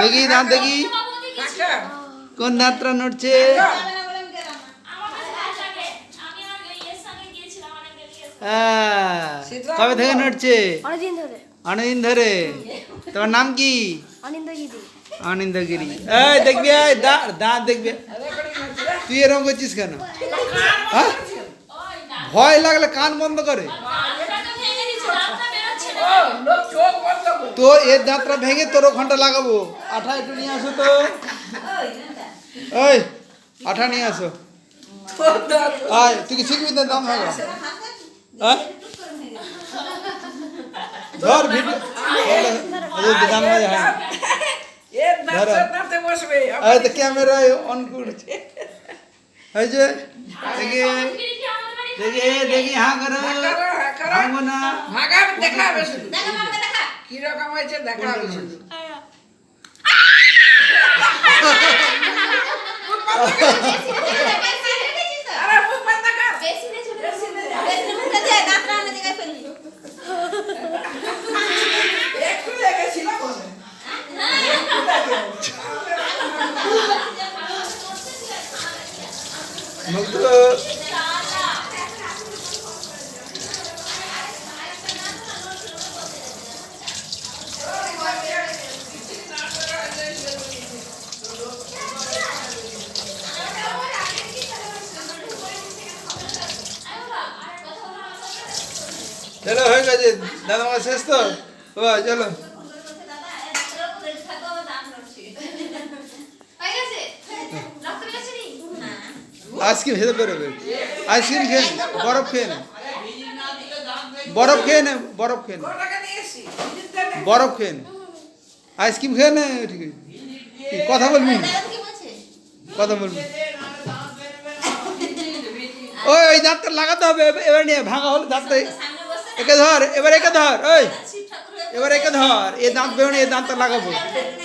দেখি দাঁত দেখি কোন দাঁতটা নড়ছে হ্যাঁ, কবে থেকে নড়ছে অনেকদিন ধরে তোমার নাম কি অনিন্দগিরি আনন্দগিরি এই দেখবি এই দা- দাঁত দেখবি তুই এরকম করছিস কেন হ্যাঁ ভয় লাগলে কান বন্ধ করে তোর এর দাঁতটা ভেঙে তোর ওখানটা লাগাবো। আঠা একটু নিয়ে আসো তো। ওই আঠা নিয়ে আসো। আয় তুই কি শিখবি তো দাম হবে হ্যাঁ? ধর ভিডিও। দাম হয়। হ্যাঁ ধরো। এই তো ক্যামেরায় অন করছে। এই যে দেখি দেখি দেখি হ্যাঁ করো। না। দেখাবে শুধু কি রকম হয়েছে দেখাবে শুধু আরে মুখ বন্ধ কর একটু লেগেছিল মনে মুক্ত চলো হয়ে গেছে দাদা আমার শেষ তো চলো আইসক্রিম খেতে বেরোবে আইসক্রিম খেয়ে বরফ খেয়ে নে বরফ খেয়ে নে বরফ খেয়ে নে। বরফ খেয়ে নে আইসক্রিম খেয়ে নে ঠিক কথা বলবি কথা বলবি ওই ওই দাঁতটা লাগাতে হবে এবার নিয়ে ভাঙা হলে দাঁতটা একে ধর এবার একে ধর ওই এবার একে ধর এ দাঁত বেরোনি এ দাঁতটা লাগাবো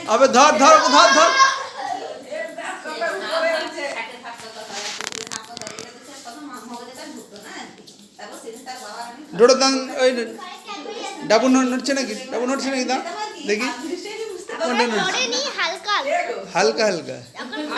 আবে ধর ধর ওকে ধর ধর ডোডো দাঁত ওই ডাবু ন- নড়ছে নাকি ডাবু নড়ছে নাকি দাঁত দেখি কোনটা নড়ছে হালকা হালকা হালকা এখন তো